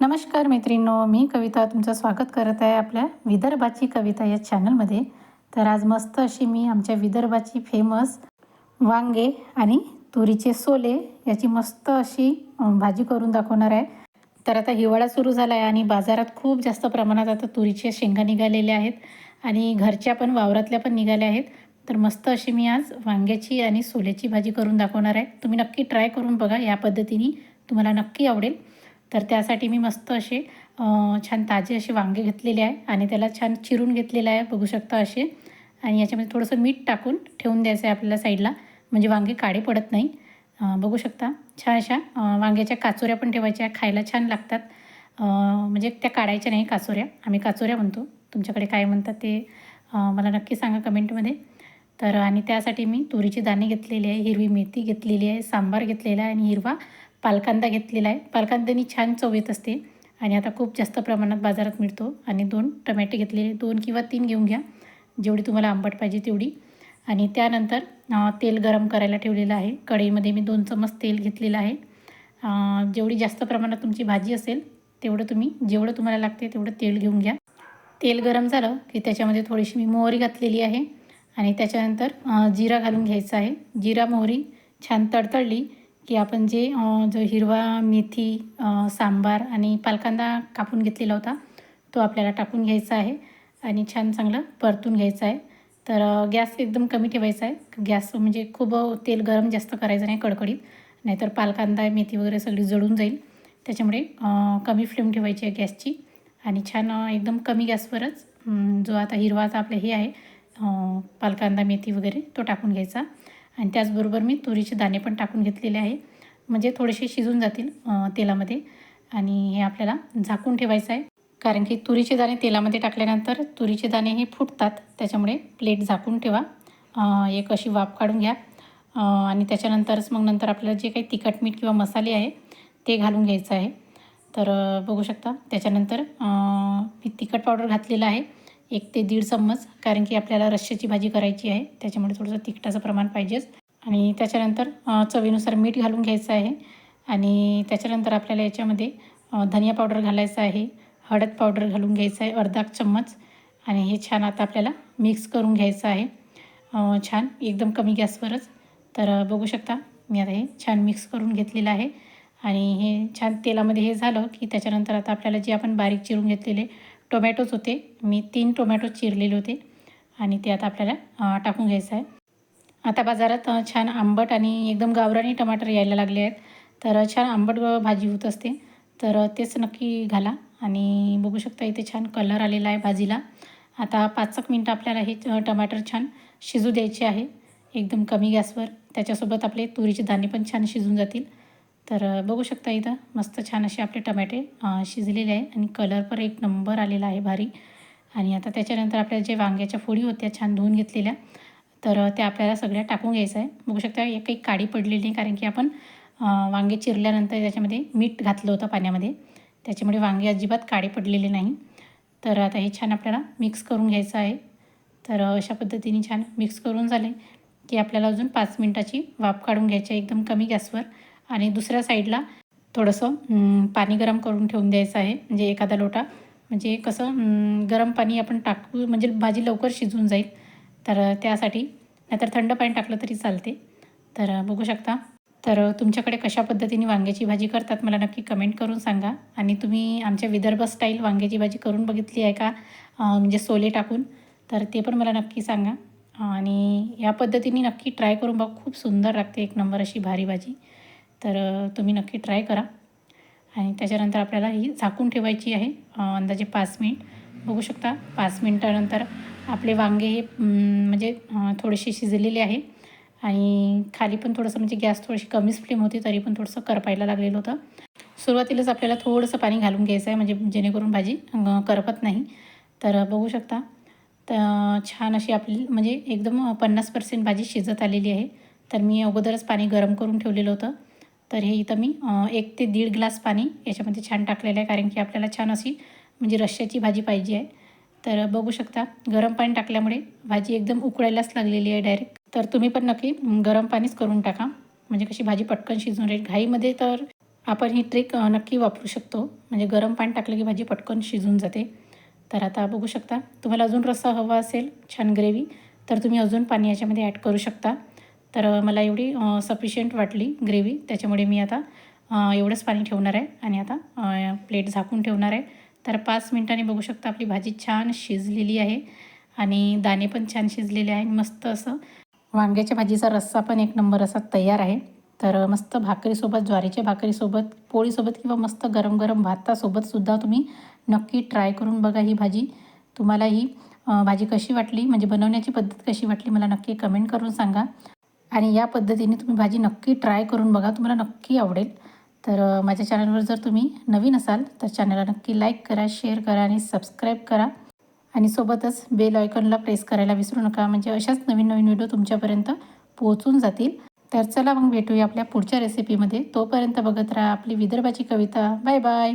नमस्कार मैत्रिणींनो मी कविता तुमचं स्वागत करत आहे आपल्या विदर्भाची कविता या चॅनलमध्ये. तर आज मस्त अशी मी आमच्या विदर्भाची फेमस वांगे आणि तुरीचे सोले याची मस्त अशी भाजी करून दाखवणार आहे. तर आता हिवाळा सुरू झाला आहे आणि बाजारात खूप जास्त प्रमाणात आता तुरीच्या शेंगा निघालेल्या आहेत आणि घरच्या पण वावरातल्या पण निघाल्या आहेत. तर मस्त अशी मी आज वांग्याची आणि सोल्याची भाजी करून दाखवणार आहे. तुम्ही नक्की ट्राय करून बघा या पद्धतीने तुम्हाला नक्की आवडेल. तर त्यासाठी मी मस्त असे छान ताजे असे वांगे घेतलेले आहे आणि त्याला छान चिरून घेतलेलं आहे बघू शकता असे. आणि याच्यामध्ये थोडंसं मीठ टाकून ठेवून द्यायचं आहे आपल्याला साईडला. म्हणजे वांगे काळे पडत नाही. बघू शकता. छान अशा वांग्याच्या काचोऱ्या पण ठेवायच्या खायला छान लागतात. म्हणजे त्या काढायच्या नाही काचोऱ्या. आम्ही काचोऱ्या म्हणतो. तुमच्याकडे काय म्हणतात ते मला नक्की सांगा कमेंटमध्ये. तर आणि त्यासाठी मी तुरीचे दाणे घेतलेले आहे हिरवी मेथी घेतलेली आहे सांबार घेतलेला आहे आणि हिरवा पालकांदा घेतलेला आहे. पालकांद्यानी छान चव येत असते. आणि आता खूप जास्त प्रमाणात बाजारात मिळतो. आणि दोन टमॅटे घेतलेले दोन किंवा तीन घेऊन घ्या. जेवढी तुम्हाला आंबट पाहिजे तेवढी. आणि त्यानंतर तेल गरम करायला ठेवलेलं आहे. कढईमध्ये मी दोन चमच तेल घेतलेलं आहे. जेवढी जास्त प्रमाणात तुमची भाजी असेल तेवढं तुम्ही जेवढं तुम्हाला लागते तेवढं तेल घेऊन घ्या. तेल गरम झालं की त्याच्यामध्ये थोडीशी मी मोहरी घातलेली आहे. आणि त्याच्यानंतर जिरा घालून घ्यायचा आहे. जिरा मोहरी छान तडतडली की आपण जे जो हिरवा मेथी सांबार आणि पालकांदा कापून घेतलेला होता तो आपल्याला टाकून घ्यायचा आहे आणि छान चांगलं परतून घ्यायचं आहे. तर गॅस एकदम कमी ठेवायचा आहे. गॅस म्हणजे खूप तेल गरम जास्त करायचं नाही कडकडीत नाहीतर पालकांदा मेथी वगैरे सगळी जळून जाईल. त्याच्यामुळे कमी फ्लेम ठेवायची आहे गॅसची आणि छान एकदम कमी गॅसवरच जो आता हिरवाचा आपलं हे आहे पालकांदा मेथी वगैरे तो टाकून घ्यायचा. आणि त्याचबरोबर मी तुरीचे दाणे पण टाकून घेतलेले आहे. म्हणजे थोडेसे शिजून जातील तेलामध्ये. आणि हे आपल्याला झाकून ठेवायचं आहे. कारण की तुरीचे दाणे तेलामध्ये टाकल्यानंतर तुरीचे दाणे हे फुटतात. त्याच्यामुळे प्लेट झाकून ठेवा. एक अशी वाफ काढून घ्या. आणि त्याच्यानंतरच मग नंतर आपल्याला जे काही तिखट मीठ किंवा मसाले आहे ते घालून घ्यायचं आहे. तर बघू शकता. त्याच्यानंतर मी तिखट पावडर घातलेला आहे. एक ते दीड चम्मच कारण की आपल्याला रश्श्याची भाजी करायची आहे त्याच्यामुळे थोडंसं तिखटाचं प्रमाण पाहिजेच. आणि त्याच्यानंतर चवीनुसार मीठ घालून घ्यायचं आहे. आणि त्याच्यानंतर आपल्याला याच्यामध्ये धनिया पावडर घालायचं आहे हळद पावडर घालून घ्यायचं आहे अर्धा चम्मच. आणि हे छान आता आपल्याला मिक्स करून घ्यायचं आहे. छान एकदम कमी गॅसवरच. तर बघू शकता मी आता हे छान मिक्स करून घेतलेलं आहे. आणि हे छान तेलामध्ये हे झालं की त्याच्यानंतर आता आपल्याला जे आपण बारीक चिरून घेतलेले टोमॅटोच होते. मी तीन टोमॅटो चिरलेले होते आणि ते आता आपल्याला टाकून घ्यायचं आहे. आता बाजारात छान आंबट आणि एकदम गावरानी टमाटर यायला लागले आहेत. तर छान आंबट भाजी होत असते. तर तेच नक्की घाला आणि बघू शकता इथे छान कलर आलेला आहे भाजीला. आता पाच एक मिनटं आपल्याला हे टमाटर छान शिजू द्यायचे आहे. एकदम कमी गॅसवर. त्याच्यासोबत आपले तुरीचे दाणे पण छान शिजून जातील. तर बघू शकता इथं मस्त छान असे आपले टमॅटे शिजलेले आहे आणि कलर पण एक नंबर आलेला आहे भारी. आणि आता त्याच्यानंतर आपल्या जे वांग्याच्या फोडी होत्या छान धुवून घेतलेल्या तर त्या आपल्याला सगळ्या टाकून घ्यायचं आहे. बघू शकता एक काही काडी पडलेली नाही कारण की आपण वांगे चिरल्यानंतर त्याच्यामध्ये मीठ घातलं होतं पाण्यामध्ये. त्याच्यामुळे वांगे अजिबात काळे पडलेले नाही. तर आता हे छान आपल्याला मिक्स करून घ्यायचं आहे. तर अशा पद्धतीने छान मिक्स करून झाले की आपल्याला अजून पाच मिनटाची वाफ काढून घ्यायची आहे एकदम कमी गॅसवर. आणि दुसऱ्या साईडला थोडंसं पाणी गरम करून ठेवून द्यायचं आहे. म्हणजे एखादा लोटा. म्हणजे कसं गरम पाणी आपण टाकू म्हणजे भाजी लवकर शिजून जाईल. तर त्यासाठी नाहीतर थंड पाणी टाकलं तरी चालते. तर बघू शकता. तर तुमच्याकडे कशा पद्धतीने वांग्याची भाजी करतात मला नक्की कमेंट करून सांगा. आणि तुम्ही आमच्या विदर्भ स्टाईल वांग्याची भाजी करून बघितली आहे का? म्हणजे सोले टाकून. तर ते पण मला नक्की सांगा. आणि या पद्धतीने नक्की ट्राय करून बघ. खूप सुंदर लागते एक नंबर अशी भारी भाजी. तर तुम्ही नक्की ट्राय करा. आणि त्याच्यानंतर आपल्याला ही झाकून ठेवायची आहे अंदाजे पाच मिनिट. बघू शकता पाच मिनटानंतर आपले वांगे हे म्हणजे थोडेसे शिजलेले आहे. आणि खाली पण थोडंसं म्हणजे गॅस थोडीशी कमीच फ्लेम होती तरी पण थोडंसं करपायला लागलेलं होतं. सुरुवातीलाच आपल्याला थोडंसं पाणी घालून घ्यायचं आहे म्हणजे जेणेकरून भाजी करपत नाही. तर बघू शकता तर छान अशी आपली म्हणजे एकदम पन्नास पर्सेंट भाजी शिजत आलेली आहे. तर मी अगोदरच पाणी गरम करून ठेवलेलं होतं. तर हे इथं मी एक ते दीड ग्लास पाणी याच्यामध्ये छान टाकलेलं आहे कारण की आपल्याला छान अशी म्हणजे रश्श्याची भाजी पाहिजे आहे. तर बघू शकता गरम पाणी टाकल्यामुळे भाजी एकदम उकळायलाच लागलेली आहे डायरेक्ट तर तुम्ही पण नक्की गरम पाणीच करून टाका. म्हणजे कशी भाजी पटकन शिजून राहील. घाईमध्ये तर आपण ही ट्रिक नक्की वापरू शकतो. म्हणजे गरम पाणी टाकलं की भाजी पटकन शिजून जाते. तर आता बघू शकता तुम्हाला अजून रस्सा हवा असेल छान ग्रेव्ही तर तुम्ही अजून पाणी याच्यामध्ये ॲड करू शकता. तर मला एवढी सफिशियंट वाटली ग्रेव्ही त्याच्यामुळे मी आता एवढंच पाणी ठेवणार आहे आणि आता प्लेट झाकून ठेवणार आहे. तर पाच मिनटांनी बघू शकता आपली भाजी छान शिजलेली आहे आणि दाणे पण छान शिजलेले आहे मस्त असं वांग्याच्या भाजीचा रस्सा पण एक नंबर असा तयार आहे. तर मस्त भाकरीसोबत ज्वारीच्या भाकरीसोबत पोळीसोबत किंवा मस्त गरम गरम भातासोबतसुद्धा तुम्ही नक्की ट्राय करून बघा ही भाजी. तुम्हाला ही भाजी कशी वाटली म्हणजे बनवण्याची पद्धत कशी वाटली मला नक्की कमेंट करून सांगा. आणि या पद्धतीने तुम्ही भाजी नक्की ट्राय करून बघा. तुम्हाला नक्की आवडेल. तर माझ्या चॅनलवर जर तुम्ही नवीन असाल तर चॅनलला नक्की लाईक करा शेअर करा आणि सबस्क्राईब करा. आणि सोबतच बेल आयकॉनला प्रेस करायला विसरू नका. म्हणजे अशाच नवीन नवीन व्हिडिओ तुमच्यापर्यंत पोहोचून जातील. तर चला मग भेटूया आपल्या पुढच्या रेसिपीमध्ये तोपर्यंत बघत राहा आपली विदर्भाची कविता. Bye bye